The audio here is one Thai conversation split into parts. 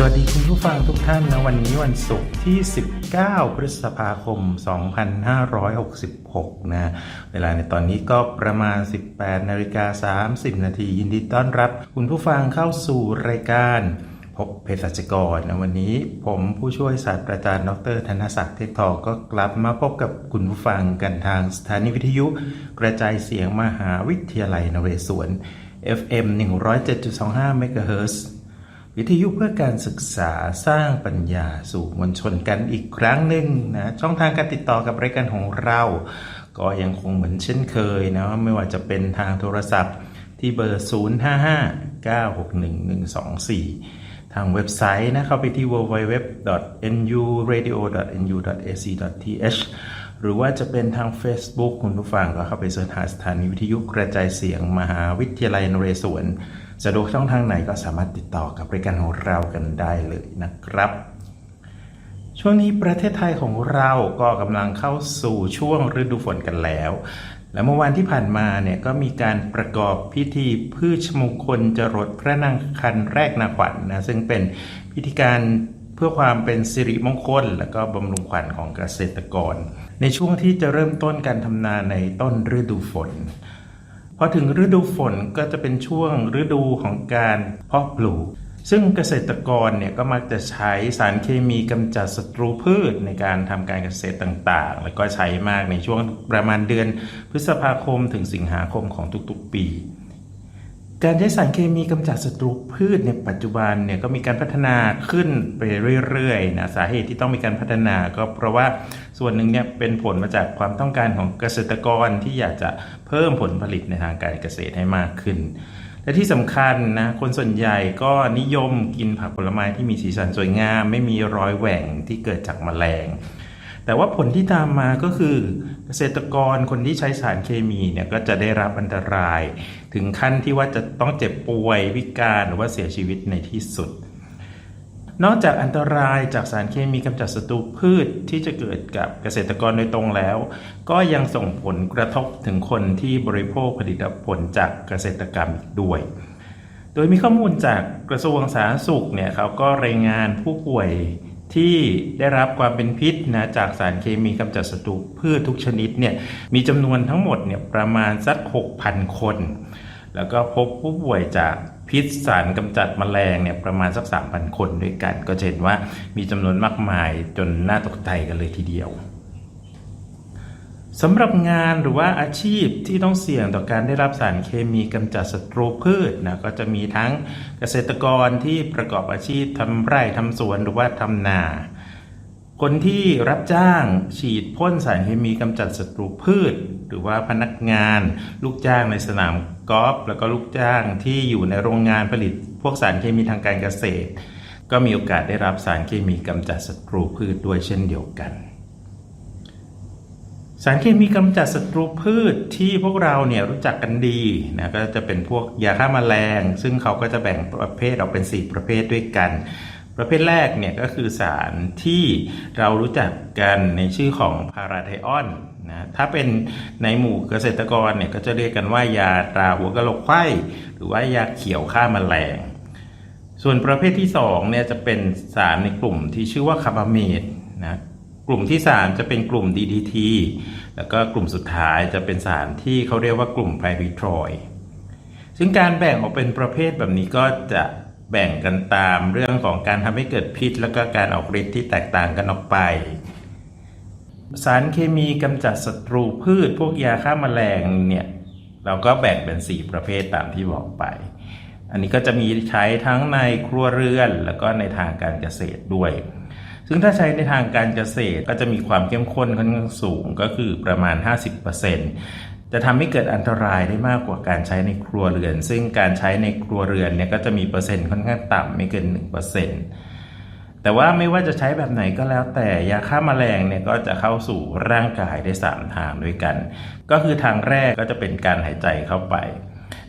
สวัสดีคุณผู้ฟังทุกท่านนะวันนี้วันศุกร์ที่ 19 พฤษภาคม 2566 นะ เวลาในตอนนี้ก็ประมาณ 18 นาฬิกา 30 นาทียินดีต้อนรับ คุณผู้ฟังเข้าสู่รายการพบเภสัชกรนะวันนี้ผมผู้ช่วยศาสตราจารย์ดรธนศักดิ์เทคทองก็กลับมาพบกับคุณผู้ฟังกันทางสถานีวิทยุ กระจายเสียงมหาวิทยาลัยนเรศวร FM 107.25 MHz วิทยุเพื่อการศึกษาสร้างปัญญาสู่มวลชนกันอีกครั้งหนึ่งนะช่องทางการติดต่อกับรายการของเรา ก็ยังคงเหมือนเช่นเคยนะไม่ว่าจะเป็นทางโทรศัพท์ที่เบอร์ 055-961-124 ทางเว็บไซต์นะเข้าไปที่ www.nuradio.nu.ac.th หรือว่าจะเป็นทาง Facebook คุณผู้ฟังก็เข้าไปเสิร์ชหาสถานีวิทยุกระจายเสียงมหาวิทยาลัยนเรศวร สะดวกช่องทางไหนก็สามารถติดต่อกับรายการของเรากันได้เลยนะครับ ช่วงนี้ประเทศไทยของเราก็กำลังเข้าสู่ช่วงฤดูฝนกันแล้ว และเมื่อวันที่ผ่านมาเนี่ยก็มีการประกอบพิธีพืชมงคลจรดพระนางคันแรกนาขวัญนนะซึ่งเป็นพิธีการเพื่อความเป็นสิริมงคล และก็บำรุงขวัญของเกษตรกร ในช่วงที่จะเริ่มต้นการทำนาในต้นฤดูฝน พอถึงฤดูฝนก็จะเป็นช่วงฤดูของการเพาะปลูก ซึ่งเกษตรกรเนี่ยก็มักจะใช้สารเคมีกำจัดศัตรูพืชในการทำการเกษตรต่างๆ แล้วก็ใช้มากในช่วงประมาณเดือนพฤษภาคมถึงสิงหาคมของทุกๆปี การใช้สารเคมีกำจัดศัตรูพืชในปัจจุบันเนี่ยก็มีการพัฒนาขึ้นไปเรื่อยๆนะสาเหตุที่ต้องมีการพัฒนาก็เพราะว่าส่วนหนึ่งเนี่ยเป็นผลมาจากความต้องการของเกษตรกรที่อยากจะเพิ่มผลผลิตในทางการเกษตรให้มากขึ้น และที่สำคัญนะคนส่วนใหญ่ก็นิยมกินผักผลไม้ที่มีสีสันสวยงาม ไม่มีรอยแหว่งที่เกิดจากแมลงแต่ว่าผลที่ตามมาก็คือเกษตรกรคนที่ใช้สารเคมีเนี่ยก็จะได้รับอันตราย ถึงขั้นที่ว่าจะต้องเจ็บป่วยวิการหรือว่าเสียชีวิตในที่สุด นอกจากอันตรายจากสารเคมีกำจัดศัตรูพืชที่จะเกิดกับเกษตรกรโดยตรงแล้ว ก็ยังส่งผลกระทบถึงคนที่บริโภคผลิตผลจากเกษตรกรรมด้วย โดยมีข้อมูลจากกระทรวงสาธารณสุขเนี่ยเขาก็รายงานผู้ป่วย ที่ได้รับความเป็นพิษนะจากสารเคมีกำจัดศัตรูพืชทุกชนิดเนี่ยมีจำนวนทั้งหมดเนี่ยประมาณสัก 6,000 คน แล้วก็พบผู้ป่วยจากพิษสารกำจัดแมลงเนี่ยประมาณสัก 3,000 คนด้วยกัน ก็เห็นว่ามีจำนวนมากมายจนน่าตกใจกันเลยทีเดียว สำหรับงานหรือว่าอาชีพที่ต้องเสี่ยงต่อการได้รับสารเคมีกำจัดศัตรูพืชนะก็จะมีทั้งเกษตรกรที่ประกอบอาชีพทำไร่ทำสวนหรือว่าทำนา คนที่รับจ้างฉีดพ่นสารเคมีกำจัดศัตรูพืช หรือว่าพนักงาน ลูกจ้างในสนามกอล์ฟแล้วก็ลูกจ้างที่อยู่ในโรงงานผลิต พวกสารเคมีทางการเกษตร ก็มีโอกาสได้รับสารเคมีกำจัดศัตรูพืชด้วยเช่นเดียวกัน สารเคมีกำจัดศัตรูพืชที่พวกเราเนี่ยรู้จักกันดีนะก็จะเป็นพวกยาฆ่ามาแมลง ซึ่งเขาก็จะแบ่งประเภทออกเป็น 4 ประเภทด้วยกัน ประเภทแรกเนี่ยก็คือสารที่เรารู้จักกันในชื่อของพาราไทออนนะถ้าเป็นในหมู่เกษตรกรเนี่ยก็จะเรียกกันว่ายาตราหัวกะโหลกไข้หรือว่ายาเขียวฆ่ามาแมลง ส่วนประเภทที่2เนี่ยจะเป็นสารในกลุ่มที่ชื่อว่าคาร์บาเมตนะ กลุ่มที่ 3 จะเป็นกลุ่ม DDT แล้วก็กลุ่มสุดท้ายจะเป็นสารที่เขาเรียกว่ากลุ่มไพริทรอยซึ่งการแบ่งออกเป็นประเภทแบบนี้ก็จะแบ่งกันตามเรื่องของการทำให้เกิดพิษ แล้วก็การออกฤทธิ์ที่แตกต่างกันออกไป สารเคมีกำจัดศัตรูพืช พวกยาฆ่ามาแมลงเนี่ยเราก็แบ่งเป็น 4 ประเภทตามที่บอกไป อันนี้ก็จะมีใช้ทั้งในครัวเรือน แล้วก็ในทางการเกษตรด้วย ซึ่งถ้าใช้ในทางการเกษตรก็จะมีความเข้มข้นค่อนข้างสูงก็คือประมาณ 50%จะทำให้เกิดอันตรายได้มากกว่าการใช้ในครัวเรือน ซึ่งการใช้ในครัวเรือนเนี่ยก็จะมีเปอร์เซ็นต์ค่อนข้างต่ำไม่เกิน 1%แต่ว่าไม่ว่าจะใช้แบบไหนก็แล้วแต่ยาฆ่ามาแมลงเนี่ยก็จะเข้าสู่ร่างกายได้ 3 ทางด้วยกัน ก็คือทางแรกก็จะเป็นการหายใจเข้าไป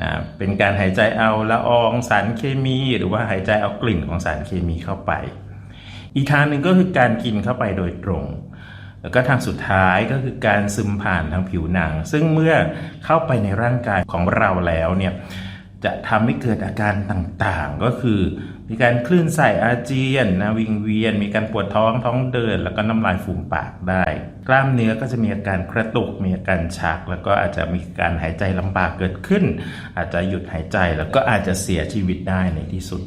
นะเป็นการหายใจเอาละอองสารเคมี หรือว่าหายใจเอากลิ่นของสารเคมีเข้าไป อีกทางหนึ่งก็คือการกินเข้าไปโดยตรง แล้วก็ทางสุดท้ายก็คือการซึมผ่านทางผิวหนัง ซึ่งเมื่อเข้าไปในร่างกายของเราแล้วเนี่ยจะทำให้เกิดอาการต่างๆ ก็คือ มีการคลื่นไส้อาเจียนนะวิงเวียน มีการปวดท้องท้องเดิน แล้วก็น้ำลายฟูมปากได้ กล้ามเนื้อก็จะมีอาการกระตุก มีอาการชัก แล้วก็อาจจะมีการหายใจลำบากเกิดขึ้น อาจจะหยุดหายใจแล้วก็อาจจะเสียชีวิตได้ในที่สุด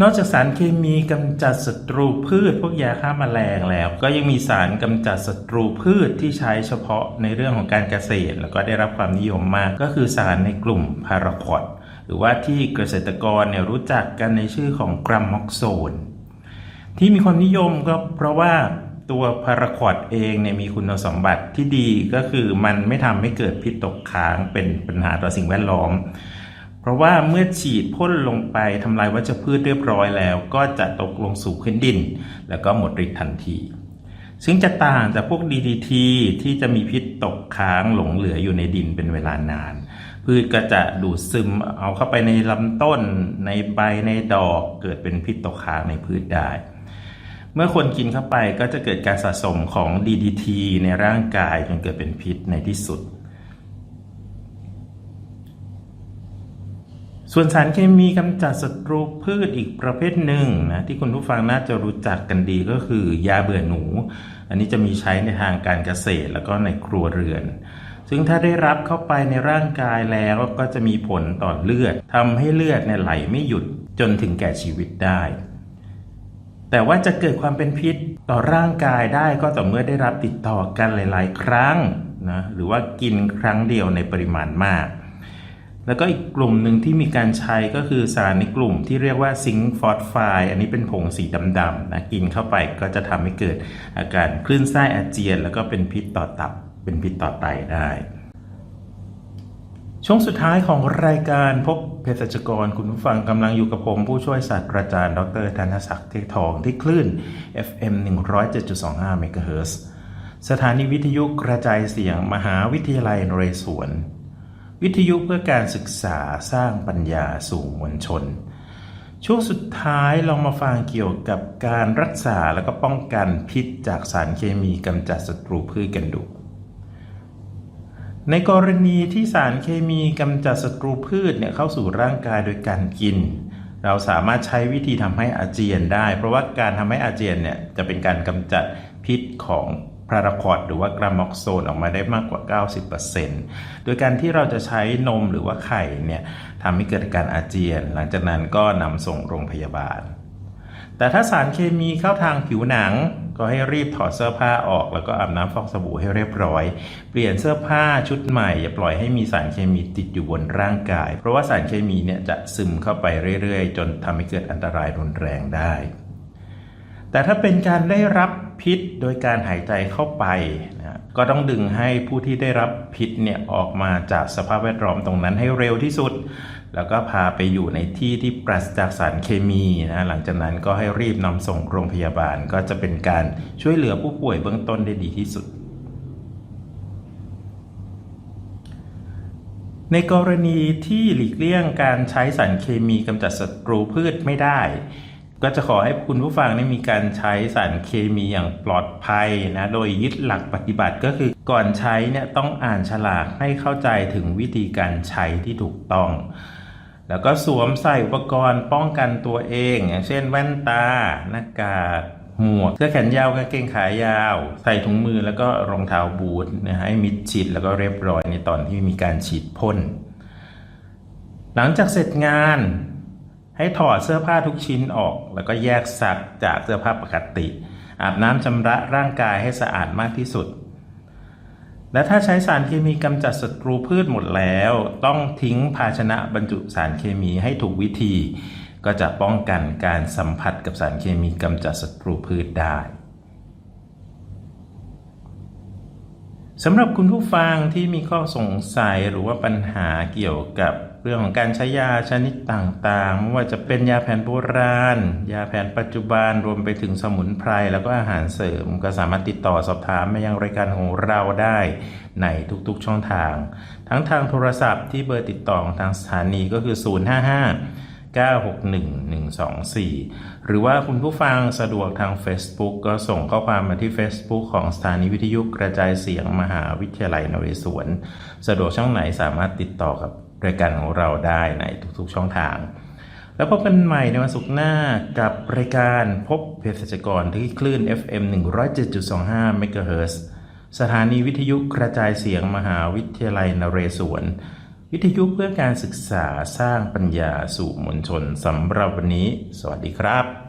นอกจากสารเคมีกำจัดศัตรูพืช พวกยาฆ่ามาแมลงแล้ว ก็ยังมีสารกำจัดศัตรูพืชที่ใช้เฉพาะในเรื่องของการเกษตร แล้วก็ได้รับความนิยมมาก ก็คือสารในกลุ่มพาราควอดหรือว่าที่เกษตรกรเนี่ยรู้จักกันในชื่อของกรัมม็อกโซน ที่มีความนิยมก็เพราะว่าตัวพาราควอดเองเนี่ยมีคุณสมบัติที่ดีก็คือมันไม่ทำให้เกิดพิษตกค้างเป็นปัญหาต่อสิ่งแวดล้อม เพราะว่าเมื่อฉีดพ่นลงไปทำลายวัชพืชเรียบร้อยแล้ว ก็จะตกลงสู่พื้นดิน แล้วก็หมดฤทธิ์ทันที ซึ่งจะต่างจากพวก DDT ที่จะมีพิษตกค้างหลงเหลืออยู่ในดินเป็นเวลานาน พืชก็จะดูดซึมเอาเข้าไปในลำต้น ในใบในดอกเกิดเป็นพิษตกค้างในพืชได้เมื่อคนกินเข้าไปก็จะเกิดการสะสมของ DDT ในร่างกายจนเกิดเป็นพิษในที่สุด ส่วนสารเคมีกำจัดศัตรูพืชอีกประเภทหนึ่งนะที่คุณผู้ฟังน่าจะรู้จักกันดีก็คือยาเบื่อหนู อันนี้จะมีใช้ในทางการเกษตรแล้วก็ในครัวเรือน ซึ่งถ้าได้รับเข้าไปในร่างกายแล้วก็จะมีผลต่อเลือดทำให้เลือดเนี่ยไหลไม่หยุดจนถึงแก่ชีวิตได้ แต่ว่าจะเกิดความเป็นพิษต่อร่างกายได้ก็ต่อเมื่อได้รับติดต่อกันหลาย ๆ ครั้งนะหรือว่ากินครั้งเดียวในปริมาณมาก แล้วก็อีกกลุ่มหนึ่งที่มีการใช้ก็คือสารในกลุ่มที่เรียกว่าซิงค์ฟอสไฟอันนี้เป็นผงสีดำๆนะกินเข้าไปก็จะทำให้เกิดอาการคลื่นไส้อาเจียน แล้วก็เป็นพิษต่อตับ เป็นพิษต่อไตได้ ช่วงสุดท้ายของรายการพบเภสัชกรคุณผู้ฟังกำลังอยู่กับผม ผู้ช่วยศาสตราจารย์ ดรธนศักดิ์เทคทองที่คลื่น FM 107.25 MHz สถานีวิทยุกระจายเสียงมหาวิทยาลัยนเรศวร วิทยุเพื่อการศึกษาสร้างปัญญาสู่มวลชน ช่วงสุดท้ายลองมาฟังเกี่ยวกับการรักษาและก็ป้องกันพิษจากสารเคมีกำจัดศัตรูพืชกันดู ในกรณีที่สารเคมีกำจัดศัตรูพืชเนี่ยเข้าสู่ร่างกายโดยการกิน เราสามารถใช้วิธีทำให้อาเจียนได้ เพราะว่าการทำให้อาเจียนเนี่ยจะเป็นการกำจัดพิษของ พาราคอดหรือว่ากรามอกโซนออกมาได้มากกว่า 90%โดยการที่เราจะใช้นมหรือว่าไข่เนี่ยทำให้เกิดการอาเจียน หลังจากนั้นก็นำส่งโรงพยาบาล แต่ถ้าสารเคมีเข้าทางผิวหนัง ก็ให้รีบถอดเสื้อผ้าออก แล้วก็อาบน้ำฟอกสบู่ให้เรียบร้อย เปลี่ยนเสื้อผ้าชุดใหม่อย่าปล่อยให้มีสารเคมีติดอยู่บนร่างกาย เพราะว่าสารเคมีเนี่ยจะซึมเข้าไปเรื่อยๆ จนทำให้เกิดอันตรายรุนแรงได้ แต่ถ้าเป็นการได้รับพิษโดยการหายใจเข้าไปนะก็ต้องดึงให้ผู้ที่ได้รับพิษเนี่ยออกมาจากสภาพแวดล้อมตรงนั้นให้เร็วที่สุด แล้วก็พาไปอยู่ในที่ที่ปราศจากสารเคมีนะหลังจากนั้นก็ให้รีบนำส่งโรงพยาบาลก็จะเป็นการช่วยเหลือผู้ป่วยเบื้องต้นได้ดีที่สุดในกรณีที่หลีกเลี่ยงการใช้สารเคมีกำจัดศัตรูพืชไม่ได้ ก็จะขอให้คุณผู้ฟังได้มีการใช้สารเคมีอย่างปลอดภัยนะโดยยึดหลักปฏิบัติก็คือก่อนใช้เนี่ยต้องอ่านฉลากให้เข้าใจถึงวิธีการใช้ที่ถูกต้อง แล้วก็สวมใส่อุปกรณ์ป้องกันตัวเอง อย่างเช่นแว่นตาหน้ากากหมวกเสื้อแขนยาวกางเกงขายาว ใส่ถุงมือแล้วก็รองเท้าบูทนะให้มิดชิดแล้วก็เรียบร้อยในตอนที่มีการฉีดพ่นหลังจากเสร็จงาน ให้ถอดเสื้อผ้าทุกชิ้นออก แล้วก็แยกซักจากเสื้อผ้าปกติ อาบน้ำชำระร่างกายให้สะอาดมากที่สุด และถ้าใช้สารเคมีกำจัดศัตรูพืชหมดแล้ว ต้องทิ้งภาชนะบรรจุสารเคมีให้ถูกวิธี ก็จะป้องกันการสัมผัสกับสารเคมีกำจัดศัตรูพืชได้ สำหรับคุณผู้ฟังที่มีข้อสงสัยหรือว่าปัญหาเกี่ยวกับเรื่องของการใช้ยาชนิดต่างๆ ไม่ว่าจะเป็นยาแผนโบราณ ยาแผนปัจจุบันรวมไปถึงสมุนไพรแล้วก็อาหารเสริม ก็สามารถติดต่อสอบถามมายังรายการของเราได้ในทุกๆช่องทาง ทั้งทางโทรศัพท์ที่เบอร์ติดต่อของทางสถานีก็คือ 055 961-124 หรือว่าคุณผู้ฟังสะดวกทาง Facebook ก็ส่งข้อความมาที่ Facebook ของสถานีวิทยุกระจายเสียงมหาวิทยาลัยนเรศวร สะดวกช่องไหนสามารถติดต่อกับรายการของเราได้ในทุกๆช่องทาง แล้วพบกันใหม่ในวันศุกร์หน้ากับรายการพบเภสัชกรที่คลื่น FM 107.25 MHz สถานีวิทยุกระจายเสียงมหาวิทยาลัยนเรศวร วิทยุเพื่อการศึกษาสร้างปัญญาสู่มวลชนสำหรับวันนี้ สวัสดีครับ